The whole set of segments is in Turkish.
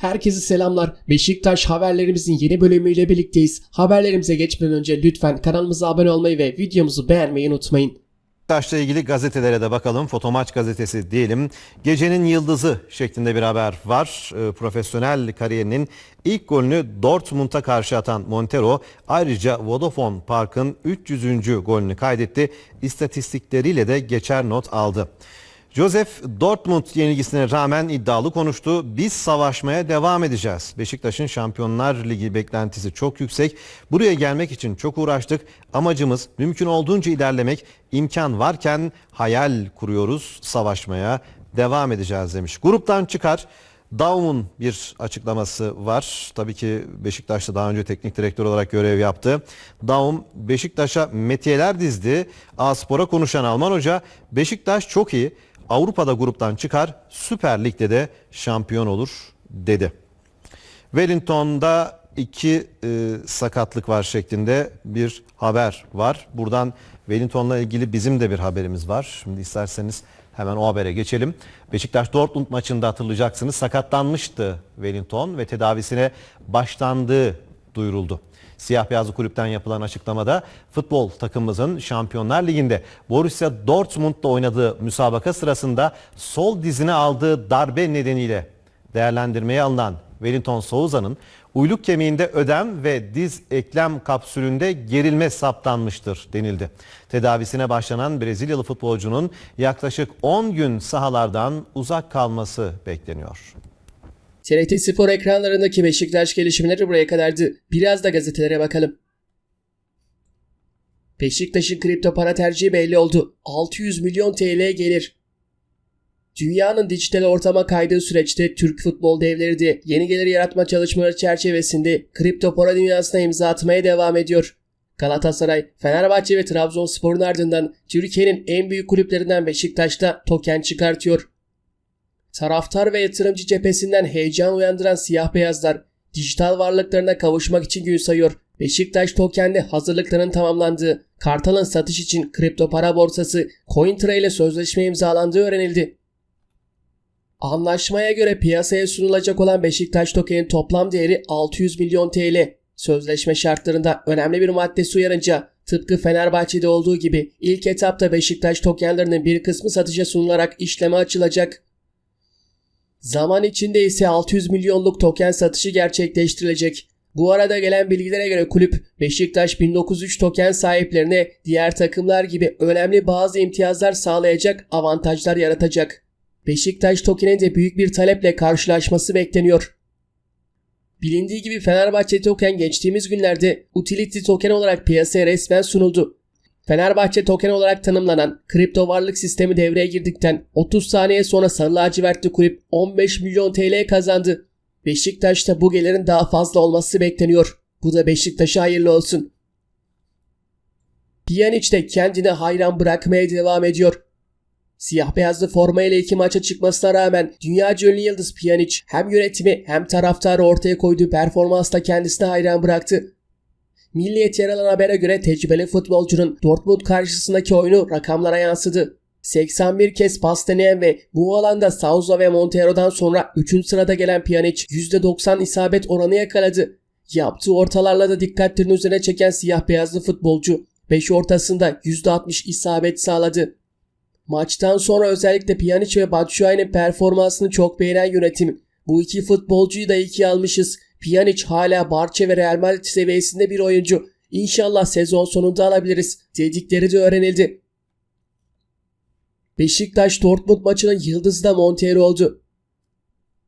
Herkese selamlar. Beşiktaş haberlerimizin yeni bölümüyle birlikteyiz. Haberlerimize geçmeden önce lütfen kanalımıza abone olmayı ve videomuzu beğenmeyi unutmayın. Beşiktaş'la ilgili gazetelere de bakalım. Fotomaç gazetesi diyelim. Gecenin yıldızı şeklinde bir haber var. Ee, profesyonel kariyerinin ilk golünü Dortmund'a karşı atan Montero ayrıca Vodafone Park'ın 300. golünü kaydetti. İstatistikleriyle de geçer not aldı. Joseph Dortmund yenilgisine rağmen iddialı konuştu. Biz savaşmaya devam edeceğiz. Beşiktaş'ın Şampiyonlar Ligi beklentisi çok yüksek. Buraya gelmek için çok uğraştık. Amacımız mümkün olduğunca ilerlemek. İmkan varken hayal kuruyoruz. Savaşmaya devam edeceğiz demiş. Gruptan çıkar. Daum'un bir açıklaması var. Tabii ki Beşiktaş'ta daha önce teknik direktör olarak görev yaptı. Daum Beşiktaş'a metiyeler dizdi. A-Spor'a konuşan Alman hoca Beşiktaş çok iyi. Avrupa'da gruptan çıkar, Süper Lig'de de şampiyon olur dedi. Wellington'da iki e, sakatlık var şeklinde bir haber var. Buradan Wellington'la ilgili bizim de bir haberimiz var. Şimdi isterseniz hemen o habere geçelim. Beşiktaş Dortmund maçında hatırlayacaksınız sakatlanmıştı Wellington ve tedavisine başlandığı duyuruldu. Siyah beyazlı kulüpten yapılan açıklamada futbol takımımızın Şampiyonlar Ligi'nde Borussia Dortmund'da oynadığı müsabaka sırasında sol dizine aldığı darbe nedeniyle değerlendirmeye alınan Wellington Souza'nın uyluk kemiğinde ödem ve diz eklem kapsülünde gerilme saptanmıştır denildi. Tedavisine başlanan Brezilyalı futbolcunun yaklaşık 10 gün sahalardan uzak kalması bekleniyor. TRT Spor ekranlarındaki Beşiktaş gelişmeleri buraya kadardı. Biraz da gazetelere bakalım. Beşiktaş'ın kripto para tercihi belli oldu. 600 milyon TL gelir. Dünyanın dijital ortama kaydığı süreçte Türk futbol devleri de yeni gelir yaratma çalışmaları çerçevesinde kripto para dünyasına imza atmaya devam ediyor. Galatasaray, Fenerbahçe ve Trabzonspor'un ardından Türkiye'nin en büyük kulüplerinden Beşiktaş'ta token çıkartıyor. Taraftar ve yatırımcı cephesinden heyecan uyandıran siyah beyazlar dijital varlıklarına kavuşmak için gün sayıyor. Beşiktaş tokende hazırlıkların tamamlandığı, Kartal'ın satış için kripto para borsası CoinTra ile sözleşme imzalandığı öğrenildi. Anlaşmaya göre piyasaya sunulacak olan Beşiktaş tokenin toplam değeri 600 milyon TL. Sözleşme şartlarında önemli bir maddesi uyarınca tıpkı Fenerbahçe'de olduğu gibi ilk etapta Beşiktaş tokenlarının bir kısmı satışa sunularak işleme açılacak. Zaman içinde ise 600 milyonluk token satışı gerçekleştirilecek. Bu arada gelen bilgilere göre kulüp Beşiktaş 1903 token sahiplerine diğer takımlar gibi önemli bazı imtiyazlar sağlayacak avantajlar yaratacak. Beşiktaş tokenin de büyük bir taleple karşılaşması bekleniyor. Bilindiği gibi Fenerbahçe token geçtiğimiz günlerde utility token olarak piyasaya resmen sunuldu. Fenerbahçe token olarak tanımlanan kripto varlık sistemi devreye girdikten 30 saniye sonra Sarı Lacivertli kulüp 15 milyon TL kazandı. Beşiktaş'ta bu gelirin daha fazla olması bekleniyor. Bu da Beşiktaş'a hayırlı olsun. Pjanic de kendine hayran bırakmaya devam ediyor. Siyah beyazlı formayla iki maça çıkmasına rağmen dünyaca ünlü yıldız Pjanic hem yönetimi hem taraftarı ortaya koyduğu performansla kendisine hayran bıraktı. Milliyet yer alan habere göre tecrübeli futbolcunun Dortmund karşısındaki oyunu rakamlara yansıdı. 81 kez pas deneyen ve bu alanda Souza ve Montero'dan sonra 3. sırada gelen Pjanic %90 isabet oranı yakaladı. Yaptığı ortalarla da dikkatlerini üzerine çeken siyah beyazlı futbolcu 5 ortasında %60 isabet sağladı. Maçtan sonra özellikle Pjanic ve Batshuayi'nin performansını çok beğenen yönetim bu iki futbolcuyu da ikiye almışız. Pjanic hala Barça ve Real Madrid seviyesinde bir oyuncu. İnşallah sezon sonunda alabiliriz dedikleri de öğrenildi. Beşiktaş Dortmund maçının yıldızı da Montero oldu.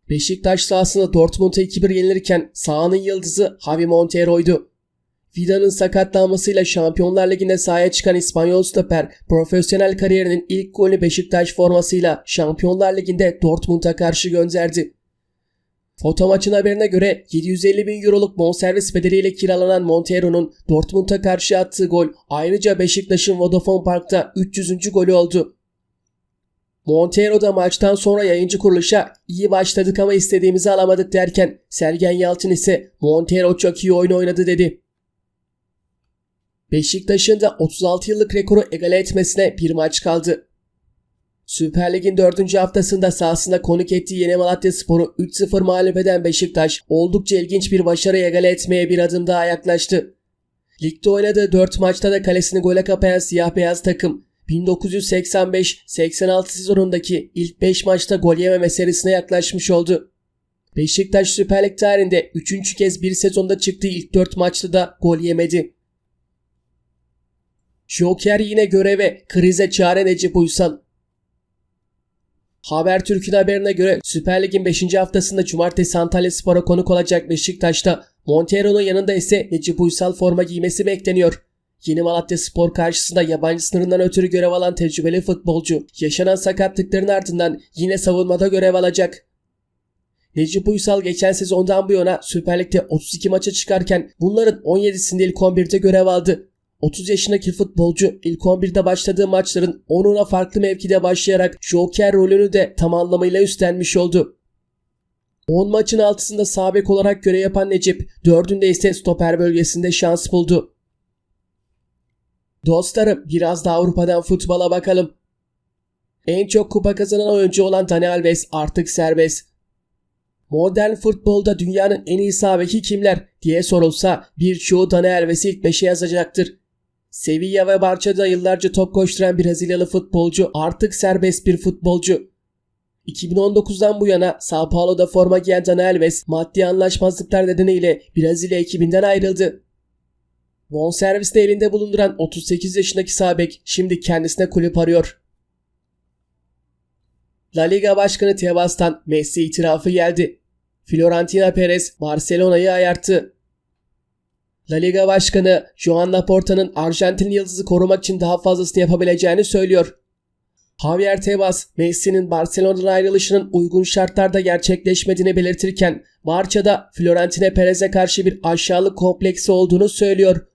Beşiktaş sahasında Dortmund'a 2-1 yenilirken sahanın yıldızı Javi Montero'ydu. Vida'nın sakatlanmasıyla Şampiyonlar Ligi'nde sahaya çıkan İspanyol stoper profesyonel kariyerinin ilk golünü Beşiktaş formasıyla Şampiyonlar Ligi'nde Dortmund'a karşı gönderdi. Foto haberine göre 750 bin euroluk bonservis bedeliyle kiralanan Montero'nun Dortmund'a karşı attığı gol ayrıca Beşiktaş'ın Vodafone Park'ta 300. golü oldu. Montero da maçtan sonra yayıncı kuruluşa iyi başladık ama istediğimizi alamadık derken Sergen Yalçın ise Montero çok iyi oyun oynadı dedi. Beşiktaş'ın da 36 yıllık rekoru egale etmesine bir maç kaldı. Süper Lig'in 4. haftasında sahasında konuk ettiği Yeni Malatya Sporu 3-0 mağlup eden Beşiktaş oldukça ilginç bir başarı egale etmeye bir adım daha yaklaştı. Ligde oynadığı 4 maçta da kalesini gole kapayan siyah beyaz takım 1985-86 sezonundaki ilk 5 maçta gol yememe serisine yaklaşmış oldu. Beşiktaş Süper Lig tarihinde 3. kez bir sezonda çıktığı ilk 4 maçta da gol yemedi. Joker yine göreve krize çare Necip Uysal. Habertürk'ün haberine göre Süper Lig'in 5. haftasında Cumartesi Antalya Spor'a konuk olacak Beşiktaş'ta Montero'nun yanında ise Necip Uysal forma giymesi bekleniyor. Yeni Malatya Spor karşısında yabancı sınırından ötürü görev alan tecrübeli futbolcu yaşanan sakatlıkların ardından yine savunmada görev alacak. Necip Uysal geçen sezondan bu yana Süper Lig'de 32 maça çıkarken bunların 17'sinde ilk 11'de görev aldı. 30 yaşındaki futbolcu ilk 11'de başladığı maçların 10'una farklı mevkide başlayarak Joker rolünü de tam anlamıyla üstlenmiş oldu. 10 maçın 6'sında sağ bek olarak görev yapan Necip, 4'ünde ise stoper bölgesinde şans buldu. Dostlarım biraz da Avrupa'dan futbola bakalım. En çok kupa kazanan oyuncu olan Dani Alves artık serbest. Modern futbolda dünyanın en iyi sağ beki kimler diye sorulsa birçoğu Dani Alves'i ilk 5'e yazacaktır. Sevilla ve Barça'da yıllarca top koşturan Brezilyalı futbolcu artık serbest bir futbolcu. 2019'dan bu yana Sao Paulo'da forma giyen Dani Alves maddi anlaşmazlıklar nedeniyle Brezilya ekibinden ayrıldı. Bonservis de elinde bulunduran 38 yaşındaki sağ bek şimdi kendisine kulüp arıyor. La Liga Başkanı Tebas'tan Messi itirafı geldi. Florentina Perez Barcelona'yı ayarttı. La Liga Başkanı Joan Laporta'nın Arjantin yıldızı korumak için daha fazlasını yapabileceğini söylüyor. Javier Tebas, Messi'nin Barcelona'dan ayrılışının uygun şartlarda gerçekleşmediğini belirtirken Barça'da Florentino Perez'e karşı bir aşağılık kompleksi olduğunu söylüyor.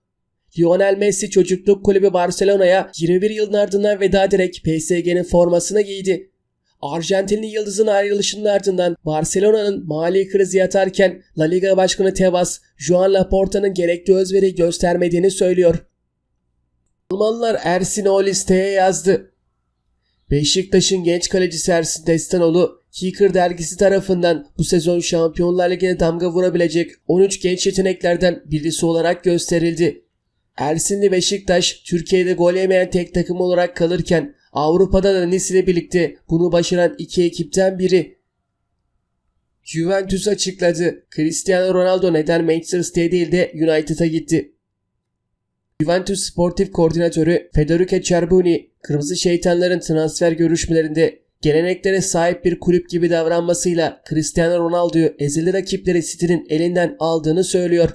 Lionel Messi çocukluk kulübü Barcelona'ya 21 yılın ardından veda ederek PSG'nin formasını giydi. Arjantinli yıldızın ayrılışının ardından Barcelona'nın mali krizi yatarken La Liga Başkanı Tebas, Joan Laporta'nın gerekli özveri göstermediğini söylüyor. Almanlar Ersin'i o listeye yazdı. Beşiktaş'ın genç kalecisi Ersin Destanoğlu, Kicker dergisi tarafından bu sezon Şampiyonlar Ligi'ne damga vurabilecek 13 genç yeteneklerden birisi olarak gösterildi. Ersinli Beşiktaş, Türkiye'de gol yemeyen tek takım olarak kalırken Avrupa'da da Nice ile birlikte bunu başaran iki ekipten biri. Juventus açıkladı. Cristiano Ronaldo neden Manchester City değil de United'a gitti. Juventus Sportif Koordinatörü Federico Cerboni, Kırmızı Şeytanların transfer görüşmelerinde geleneklere sahip bir kulüp gibi davranmasıyla Cristiano Ronaldo'yu ezeli rakipleri City'nin elinden aldığını söylüyor.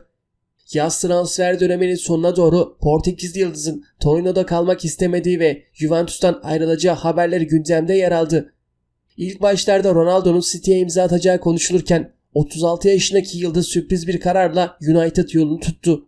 Yaz transfer döneminin sonuna doğru Portekizli yıldızın Torino'da kalmak istemediği ve Juventus'tan ayrılacağı haberleri gündemde yer aldı. İlk başlarda Ronaldo'nun City'ye imza atacağı konuşulurken 36 yaşındaki yıldız sürpriz bir kararla United yolunu tuttu.